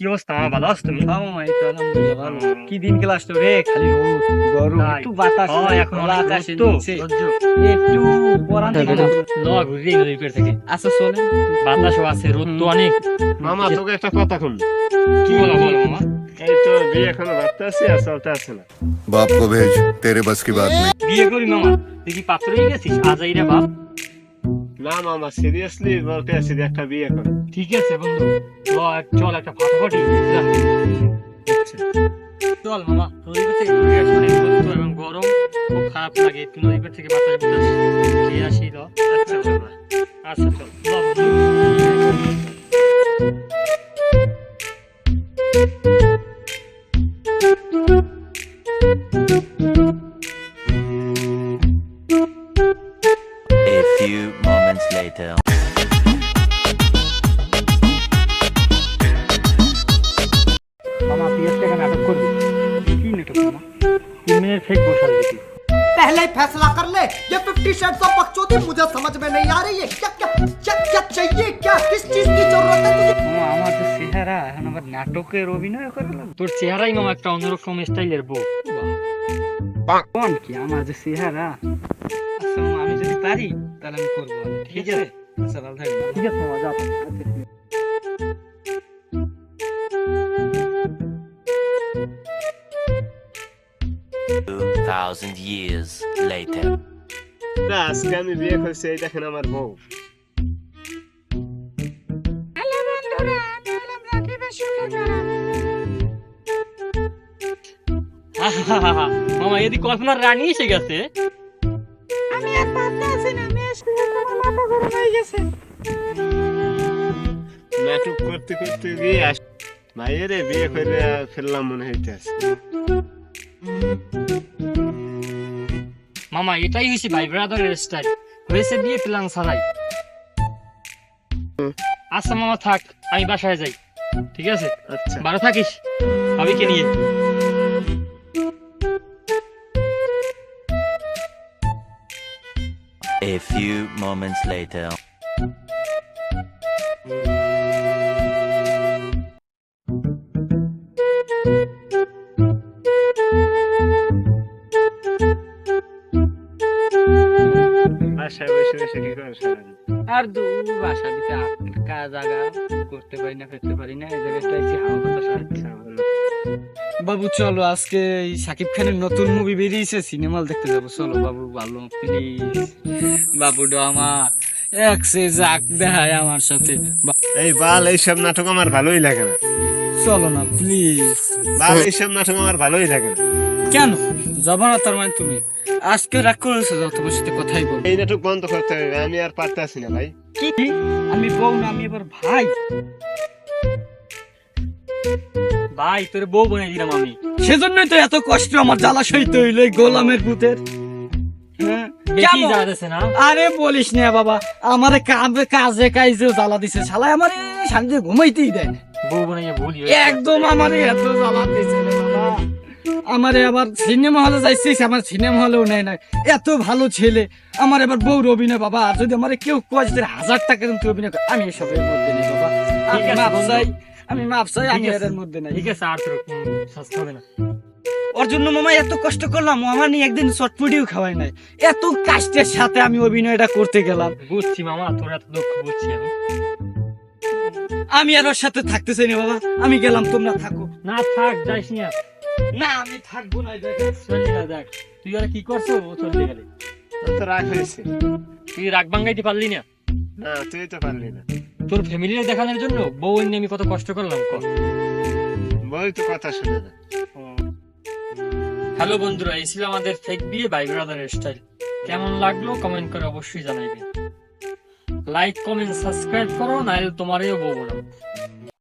কি অবস্থা আমার ভালো আছো তুমি কি দিন গেল আসতো রে খালি গরম একটু বাতাস এখন আকাশে নিচে একটু পরান থেকে না ঘুরে ঘুরে পেট থেকে আচ্ছা চলে বাতাসও আছে রোদ তো অনেক মামা তোকে একটা কথা বল কি বলো বলো মামা এখনও আছে বাপ কো ভেজ তেরে বাস কি বাত নেই বিয়ে করি মামা দেখি পাত্র হয়ে গেছিস আজাইরা বাপ না মামা সিরিয়াসলি বলতে আছি একটা বিয়ে কর। ঠিক আছে, বন্ধু? চল একটা ফাটাফাটি যা। চল, মামা নদীর থেকে ঘুরে আসি। অনেক এবং গরম। খুব খারাপ লাগে, একটু নদীর থেকে বাতাস বাতাস খেয়ে আসি, ল। আচ্ছা চল আচ্ছা। চল তিন মিনিট ফেক বসাল দেখি पहले ही फैसला कर ले ये फिफ्टी शेड्स ऑफ बकचोदी मुझे समझ में नहीं आ रही है क्या क्या क्या क्या चाहिए क्या किस चीज की जरूरत है तुझे মামা আমার তো চেহারা এখন আবার নাটকের অভিনয় করে লাগবে তোর চেহারাই মামা একটা অন্যরকম স্টাইলের বউ কোন কি আমার যে চেহারা আচ্ছা মামা আমি যদি পারি তাহলে আমি করবো ঠিক আছে আচ্ছা ভালো থাকবেন ঠিক আছে মামা যাও 2000 years later. আজকে আমি বিয়ে করছি এই দেখেন আমার বউ। মামা এদি কল্পনার রানী এসে গেছে। আমি আর পারতে আছি না মেয়ে মাথা গরম হয়ে গেছে। নাটক করতে করতে গিয়ে মায়েরে বিয়ে করে ফেললাম মনে হইতে আছে মামা এটাই হয়েছে ভাই ব্রাদারের স্টাইল হয়েছে বিয়ে প্ল্যান ছাড়াই। আচ্ছা মামা থাক আমি বাসায় যাই। ঠিক আছে? আচ্ছা। ভালো থাকিস। ভাবিকে নিয়ে। A few moments later. বাসায় আর দূর বাসা দিতে কাজ জায়গা করতে পারি না ফেরতে পারি না। এই জায়গাটা এসে হাওয়া আচ্ছা, ভালো। বাবু চলো আজকে সাকিব খানের নতুন মুভি বেরিয়েছে সিনেমা দেখতে যাব। চলো বাবু ভালো প্লিজ বাবু আমার এক সে যাক দেখায় আমার সাথে। এই বাল এইসব নাটক আমার ভালোই লাগে না। চলো না প্লিজ বাল এইসব নাটক আমার ভালোই লাগে না। কেন? যাব না তার মানে তুমি। আজকে রাগ করেছ তোমার সাথে কথাই বল এই নাটক বন্ধ করতে হবে আমি আর পারতে আছি না ভাই। কি? আমি বউ না আমি এবার ভাই। ভাই তোর বউ বানিয়ে দিলাম আমি। সেজন্যই তো এত কষ্ট আমার জ্বালা সইতে হইল এই গোলামের পুতের হ্যাঁ? আরে বলিস না বাবা আমারে কাজে কাজে কাজে জ্বালা দিছে। শালা আমার শান্তি ঘুমাইতেই দেয় না। বউ বানিয়ে ভুলি একদম আমারে এত জ্বালা দিছে বাবা। আমারে আবার সিনেমা হলে যাইছিস আমার সিনেমা হলেও নেয় না এত ভালো ছেলে আমার এবার বউর অভিনয় বাবা আর যদি আমার কেউ কয় যে হাজার টাকা তুমি অভিনয় আমি এসবের মধ্যে নেই বাবা। আমি মাপ চাই আমি। এর মধ্যে নাই। ঠিক আছে আর হবে না। ওর জন্য মামা এত কষ্ট করলাম আমার নিয়ে একদিন চটপটিও খাওয়াই নাই। এত কাষ্টের সাথে আমি অভিনয়টা করতে গেলাম। বুঝছি মামা তোর এত দুঃখ বুঝছি আমি। আমি আর ওর সাথে থাকতে চাই না বাবা। আমি গেলাম তোমরা থাকো। না থাক যাইস না না আমি থাকব না জায়গায়। দেখ। তুই আর কি করছ? ও তো রাগ হয়েছে। তুই রাগ পারলি না। না তুই তো পারলি না। তোর ফ্যামিলির দেখানোর জন্য বউ নিয়ে আমি কত কষ্ট করলাম কর। তো কথা শুনে না। হ্যালো বন্ধুরা এই ছিল আমাদের ফেক বিয়ে বাই ব্রাদারের স্টাইল কেমন লাগল কমেন্ট করে অবশ্যই জানাইবেন লাইক কমেন্ট সাবস্ক্রাইব করো নাহলে তোমারও বউ না